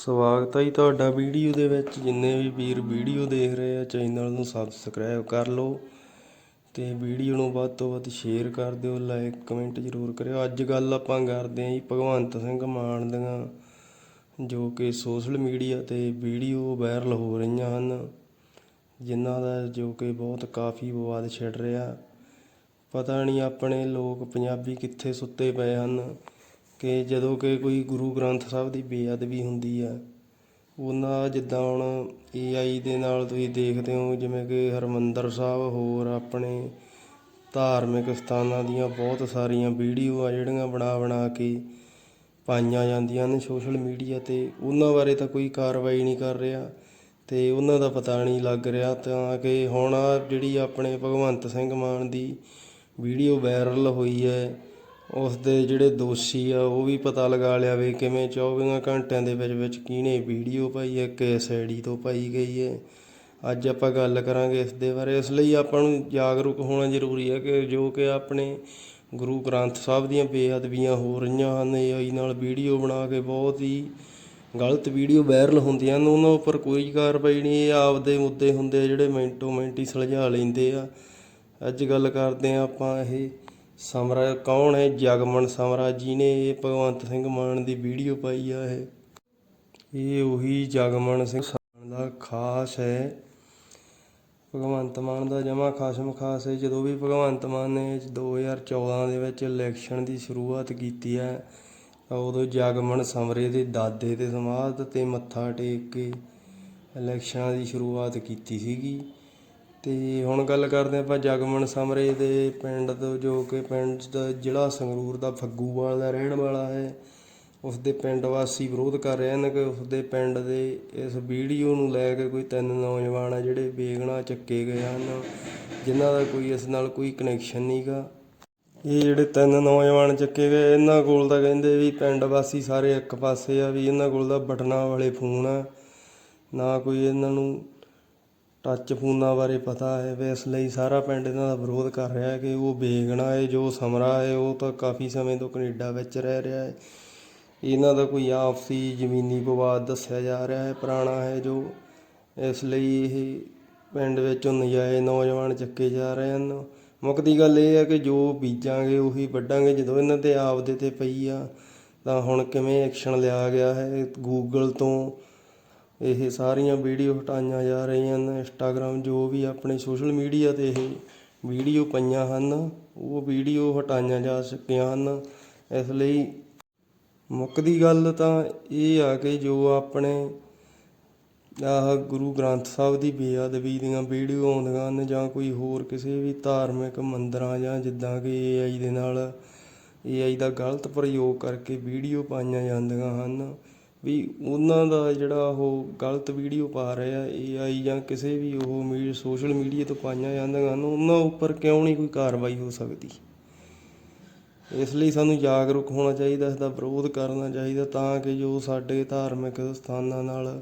ਸਵਾਗਤ ਹੈ ਜੀ ਤੁਹਾਡਾ ਵੀਡੀਓ ਦੇ ਵਿੱਚ। ਜਿੰਨੇ ਵੀ ਵੀਰ ਵੀਡੀਓ ਦੇਖ ਰਹੇ ਆ, ਚੈਨਲ ਨੂੰ ਸਬਸਕ੍ਰਾਈਬ ਕਰ ਲਓ ਤੇ ਵੀਡੀਓ ਨੂੰ ਵੱਧ ਤੋਂ ਵੱਧ ਸ਼ੇਅਰ ਕਰ ਦਿਓ ਲਾਈਕ ਕਮੈਂਟ ਜ਼ਰੂਰ ਕਰਿਓ। ਅੱਜ ਗੱਲ ਆਪਾਂ ਕਰਦੇ ਹਾਂ ਜੀ ਭਗਵੰਤ ਸਿੰਘ ਮਾਨ ਦੀਆਂ, ਜੋ ਕਿ ਸੋਸ਼ਲ ਮੀਡੀਆ ਤੇ ਵੀਡੀਓ ਵਾਇਰਲ ਹੋ ਰਹੀਆਂ ਹਨ, ਜਿਨ੍ਹਾਂ ਦਾ ਜੋ ਕਿ ਬਹੁਤ ਕਾਫੀ ਵਿਵਾਦ ਛਿੜ ਰਿਹਾ। ਪਤਾ ਨਹੀਂ ਆਪਣੇ ਲੋਕ ਪੰਜਾਬੀ ਕਿੱਥੇ ਸੁੱਤੇ ਪਏ ਹਨ। ਕਿ ਜਦੋਂ ਕਿ ਕੋਈ ਗੁਰੂ ਗ੍ਰੰਥ ਸਾਹਿਬ ਦੀ ਬੇਅਦਬੀ ਹੁੰਦੀ ਆ, ਉਹਨਾਂ ਜਿੱਦਾਂ ਹੁਣ ਏ ਆਈ ਦੇ ਨਾਲ ਤੁਸੀਂ ਦੇਖਦੇ ਹੋ, ਜਿਵੇਂ ਕਿ ਹਰਿਮੰਦਰ ਸਾਹਿਬ ਹੋਰ ਆਪਣੇ ਧਾਰਮਿਕ ਸਥਾਨਾਂ ਦੀਆਂ ਬਹੁਤ ਸਾਰੀਆਂ ਵੀਡੀਓ ਆ ਜਿਹੜੀਆਂ ਬਣਾ ਬਣਾ ਕੇ ਪਾਈਆਂ ਜਾਂਦੀਆਂ ਨੇ ਸੋਸ਼ਲ ਮੀਡੀਆ ਤੇ, ਉਹਨਾਂ ਬਾਰੇ ਤਾਂ ਕੋਈ ਕਾਰਵਾਈ ਨਹੀਂ ਕਰ ਰਿਹਾ ਤੇ ਉਹਨਾਂ ਦਾ ਪਤਾ ਨਹੀਂ ਲੱਗ ਰਿਹਾ। ਤਾਂ ਕਿ ਹੁਣ ਆਹ ਜਿਹੜੀ ਆਪਣੇ ਭਗਵੰਤ ਸਿੰਘ ਮਾਨ ਦੀ ਵੀਡੀਓ ਵਾਇਰਲ ਹੋਈ ਹੈ ਉਸ ਦੇ ਜਿਹੜੇ ਦੋਸ਼ੀ ਆ, ਉਹ ਵੀ ਪਤਾ ਲਗਾ ਲਿਆ ਵੀ ਕਿਵੇਂ 24 ਘੰਟਿਆਂ ਦੇ ਵਿੱਚ ਵਿੱਚ ਕਿਹਨੇ ਵੀਡੀਓ ਪਾਈ ਹੈ, ਕਿਸ ਆਈਡੀ ਤੋਂ ਪਾਈ ਗਈ ਹੈ। ਅੱਜ ਆਪਾਂ ਗੱਲ ਕਰਾਂਗੇ ਇਸ ਦੇ ਬਾਰੇ। ਇਸ ਲਈ ਆਪਾਂ ਨੂੰ ਜਾਗਰੂਕ ਹੋਣਾ ਜ਼ਰੂਰੀ ਹੈ ਕਿ ਜੋ ਕਿ ਆਪਣੇ ਗੁਰੂ ਗ੍ਰੰਥ ਸਾਹਿਬ ਦੀਆਂ ਬੇਅਦਬੀਆਂ ਹੋ ਰਹੀਆਂ ਹਨ ਏਆਈ ਨਾਲ ਵੀਡੀਓ ਬਣਾ ਕੇ ਬਹੁਤ ਹੀ ਗਲਤ ਵੀਡੀਓ ਵਾਇਰਲ ਹੁੰਦੀਆਂ ਹਨ। ਉਹਨਾਂ ਉੱਪਰ ਕੋਈ ਕਾਰਵਾਈ ਨਹੀਂ, ਇਹ ਆਪਦੇ ਮੁੱਦੇ ਹੁੰਦੇ ਜਿਹੜੇ ਮਿੰਟੋ ਮਿੰਟ ਹੀ ਸੁਲਝਾ ਲੈਂਦੇ ਆ। ਅੱਜ ਗੱਲ ਕਰਦੇ ਆ ਆਪਾਂ ਇਹ ਸਮਰਾ ਕੌਣ ਹੈ? ਜਗਮਨ ਸਮਰਾ ਜੀ ਨੇ ਇਹ ਭਗਵੰਤ ਸਿੰਘ ਮਾਨ ਦੀ ਵੀਡੀਓ ਪਾਈ ਆ ਇਹ। ਇਹ ਉਹੀ ਜਗਮਨ ਸਿੰਘ ਮਾਨ ਦਾ ਖਾਸ ਹੈ। ਭਗਵੰਤ ਮਾਨ ਦਾ ਜਮਾ ਖਾਸਮ ਖਾਸ ਹੈ। ਜਦੋਂ ਵੀ ਭਗਵੰਤ ਮਾਨ ਨੇ 2014 ਦੇ ਵਿੱਚ ਇਲੈਕਸ਼ਨ ਦੀ ਸ਼ੁਰੂਆਤ ਕੀਤੀ ਹੈ ਉਦੋਂ ਜਗਮਨ ਸਮਰੇ ਦੇ ਦਾਦੇ ਦੇ ਸਮਾਧ ਤੇ ਮੱਥਾ ਟੇਕ ਕੇ ਇਲੈਕਸ਼ਨਾਂ ਦੀ ਸ਼ੁਰੂਆਤ ਕੀਤੀ ਸੀਗੀ। ਅਤੇ ਹੁਣ ਗੱਲ ਕਰਦੇ ਆਪਾਂ ਜਗਮਨ ਸਮਰੇ ਦੇ ਪਿੰਡ ਤੋਂ, ਜੋ ਕਿ ਪਿੰਡ ਦਾ ਜ਼ਿਲ੍ਹਾ ਸੰਗਰੂਰ ਦਾ ਫੱਗੂਵਾਲ ਦਾ ਰਹਿਣ ਵਾਲਾ ਹੈ। ਉਸ ਦੇ ਪਿੰਡ ਵਾਸੀ ਵਿਰੋਧ ਕਰ ਰਹੇ ਹਨ ਕਿ ਉਸ ਦੇ ਪਿੰਡ ਦੇ ਇਸ ਵੀਡੀਓ ਨੂੰ ਲੈ ਕੇ ਕੋਈ ਤਿੰਨ ਨੌਜਵਾਨ ਆ ਜਿਹੜੇ ਬੇਗਣਾ ਚੱਕੇ ਗਏ ਹਨ, ਜਿਨ੍ਹਾਂ ਦਾ ਕੋਈ ਇਸ ਨਾਲ ਕੋਈ ਕਨੈਕਸ਼ਨ ਨਹੀਂਗਾ ਇਹ ਜਿਹੜੇ ਤਿੰਨ ਨੌਜਵਾਨ ਚੱਕੇ ਗਏ, ਇਹਨਾਂ ਕੋਲ ਤਾਂ ਕਹਿੰਦੇ ਵੀ ਪਿੰਡ ਵਾਸੀ ਸਾਰੇ ਇੱਕ ਪਾਸੇ ਆ, ਵੀ ਇਹਨਾਂ ਕੋਲ ਤਾਂ ਬਟਨਾਂ ਵਾਲੇ ਫੋਨ ਆ, ਨਾ ਕੋਈ ਇਹਨਾਂ ਨੂੰ ਟੱਚ ਫੋਨਾਂ ਬਾਰੇ ਪਤਾ ਹੈ ਵੀ ਇਸ ਲਈ ਸਾਰਾ ਪਿੰਡ ਇਹਨਾਂ ਦਾ ਵਿਰੋਧ ਕਰ ਰਿਹਾ ਹੈ ਕਿ ਉਹ ਬੇਗਣਾ ਹੈ, ਜੋ ਸਮਰਾ ਹੈ, ਉਹ ਤਾਂ ਕਾਫੀ ਸਮੇਂ ਤੋਂ ਕੈਨੇਡਾ ਵਿੱਚ ਰਹਿ ਰਿਹਾ ਹੈ। ਇਹਨਾਂ ਦਾ ਕੋਈ ਆਪਸੀ ਜ਼ਮੀਨੀ ਵਿਵਾਦ ਦੱਸਿਆ ਜਾ ਰਿਹਾ ਹੈ, ਪੁਰਾਣਾ ਹੈ, ਜੋ ਇਸ ਲਈ ਇਹ ਪਿੰਡ ਵਿੱਚੋਂ ਨਜਾਇਜ਼ ਨੌਜਵਾਨ ਚੱਕੇ ਜਾ ਰਹੇ ਹਨ। ਮੁੱਕਦੀ ਗੱਲ ਇਹ ਹੈ ਕਿ ਜੋ ਬੀਜਾਂਗੇ, ਉਹੀ ਵੱਢਾਂਗੇ। ਜਦੋਂ ਇਹਨਾਂ ਤੇ ਆਪਦੇ ਤੇ ਪਈ ਆ, ਤਾਂ ਹੁਣ ਕਿਵੇਂ ਐਕਸ਼ਨ ਲਿਆ ਗਿਆ ਹੈ? ਗੂਗਲ ਤੋਂ ਇਹ ਸਾਰੀਆਂ ਵੀਡੀਓ ਹਟਾਈਆਂ ਜਾ ਰਹੀਆਂ ਹਨ ਇੰਸਟਾਗ੍ਰਾਮ ਜੋ ਵੀ ਆਪਣੇ ਸੋਸ਼ਲ ਮੀਡੀਆ ਤੇ ਇਹ ਵੀਡੀਓ ਪਈਆਂ ਹਨ, ਉਹ ਵੀਡੀਓ ਹਟਾਈਆਂ ਜਾ ਚੁੱਕੀਆਂ ਹਨ। ਇਸ ਲਈ ਮੁੱਕਦੀ ਗੱਲ ਤਾਂ ਇਹ ਆ ਕਿ ਜੋ ਆਪਣੇ ਆਹ ਗੁਰੂ ਗ੍ਰੰਥ ਸਾਹਿਬ ਦੀ ਬੇਅਦਬੀ ਦੀਆਂ ਵੀਡੀਓ ਆਉਂਦੀਆਂ ਹਨ ਜਾਂ ਕੋਈ ਹੋਰ ਕਿਸੇ ਵੀ ਧਾਰਮਿਕ ਮੰਦਰਾਂ ਜਾਂ ਜਿੱਦਾਂ ਕਿ ਏਆਈ ਦੇ ਨਾਲ ਏਆਈ ਦਾ ਗਲਤ ਪ੍ਰਯੋਗ ਕਰਕੇ ਵੀਡੀਓ ਪਾਈਆਂ ਜਾਂਦੀਆਂ ਹਨ। ਵੀ ਉਹਨਾਂ ਦਾ ਜਿਹੜਾ ਉਹ ਗਲਤ ਵੀਡੀਓ ਪਾ ਰਹੇ ਆ ਆਈ ਜਾਂ ਕਿਸੇ ਵੀ ਉਹ ਮੀ ਸੋਸ਼ਲ ਮੀਡੀਆ ਤੋਂ ਪਾਈਆਂ ਜਾਂਦੀਆਂ ਹਨ, ਉਹਨਾਂ ਉੱਪਰ ਕਿਉਂ ਨਹੀਂ ਕੋਈ ਕਾਰਵਾਈ ਹੋ ਸਕਦੀ? ਇਸ ਲਈ ਸਾਨੂੰ ਜਾਗਰੂਕ ਹੋਣਾ ਚਾਹੀਦਾ, ਇਸ ਦਾ ਵਿਰੋਧ ਕਰਨਾ ਚਾਹੀਦਾ ਤਾਂ ਕਿ ਜੋ ਸਾਡੇ ਧਾਰਮਿਕ ਸਥਾਨਾਂ ਨਾਲ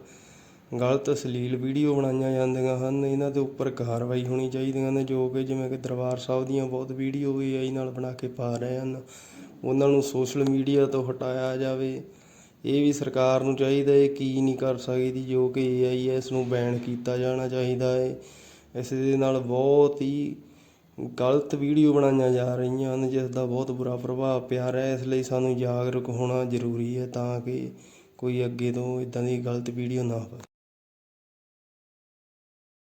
ਗਲਤ ਅਸ਼ਲੀਲ ਵੀਡੀਓ ਬਣਾਈਆਂ ਜਾਂਦੀਆਂ ਹਨ, ਇਹਨਾਂ ਦੇ ਉੱਪਰ ਕਾਰਵਾਈ ਹੋਣੀ ਚਾਹੀਦੀਆਂ ਨੇ ਜੋ ਕਿ ਜਿਵੇਂ ਕਿ ਦਰਬਾਰ ਸਾਹਿਬ ਦੀਆਂ ਬਹੁਤ ਵੀਡੀਓ ਏ ਆਈ ਨਾਲ ਬਣਾ ਕੇ ਪਾ ਰਹੇ ਹਨ, ਉਹਨਾਂ ਨੂੰ ਸੋਸ਼ਲ ਮੀਡੀਆ ਤੋਂ ਹਟਾਇਆ ਜਾਵੇ ਇਹ ਵੀ ਸਰਕਾਰ ਨੂੰ ਚਾਹੀਦਾ ਹੈ ਕੀ ਨਹੀਂ ਕਰ ਸਕਦੀ, ਜੋ ਕਿ ਏ ਆਈ ਹੈ ਇਸ ਨੂੰ ਬੈਨ ਕੀਤਾ ਜਾਣਾ ਚਾਹੀਦਾ ਹੈ। ਇਸ ਦੇ ਨਾਲ ਬਹੁਤ ਹੀ ਗਲਤ ਵੀਡੀਓ ਬਣਾਈਆਂ ਜਾ ਰਹੀਆਂ ਹਨ, ਜਿਸ ਦਾ ਬਹੁਤ ਬੁਰਾ ਪ੍ਰਭਾਵ ਪਿਆ ਰਿਹਾ ਇਸ ਲਈ ਸਾਨੂੰ ਜਾਗਰੂਕ ਹੋਣਾ ਜ਼ਰੂਰੀ ਹੈ ਤਾਂ ਕਿ ਕੋਈ ਅੱਗੇ ਤੋਂ ਇੱਦਾਂ ਦੀ ਗਲਤ ਵੀਡੀਓ ਨਾ ਹੋਵੇ